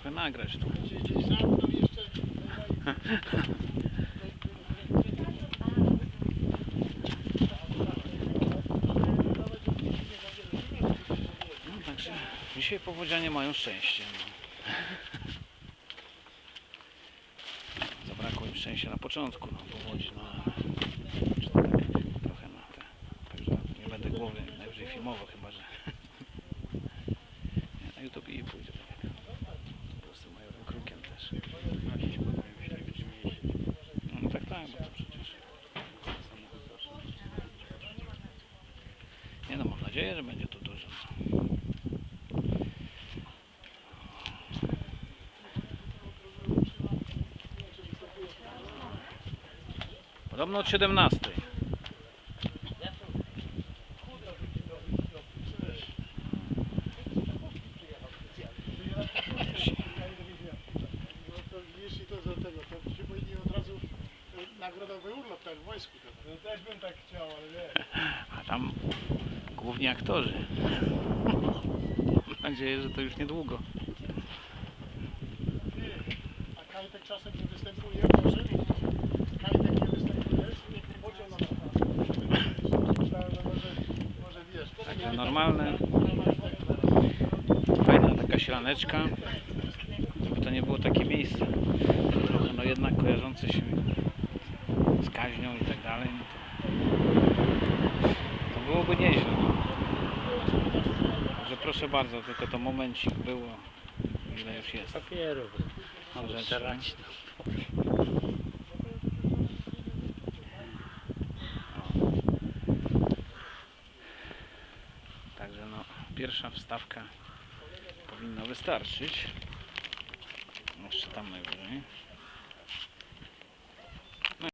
trochę nagrać tu. No, także dzisiaj powodzianie mają szczęście. No. Zabrakło im szczęścia na początku, no, powodzi, no ale tak trochę na te. Także nie będę głowy najwyżej filmował, chyba że nie, na YouTube i pójdzie tak jak po prostu majorem krukiem też. No tak, tak, bo to przecież nie no, mam nadzieję, że będzie tu dużo. Podobno od 17. No to jeśli to do tego, to się powinni od razu nagrodowy urlop tak w wojsku. No też bym tak chciał, ale nie. A tam główni aktorzy. Mam nadzieję, że to już niedługo. A Kajtek czasem nie występuje, może? Kajtek nie występujesz? Nie pociął na Myślałem, że może, może wiesz. Takie normalne. Fajna taka ślaneczka. Żeby to nie było takie miejsce. Trochę no jednak kojarzące się z kaźnią i tak dalej. No to, to byłoby nieźle. Także proszę bardzo, tylko to momencik było. Ile już jest? Papierów. Także no, pierwsza wstawka powinna wystarczyć. Jeszcze tam najwyżej.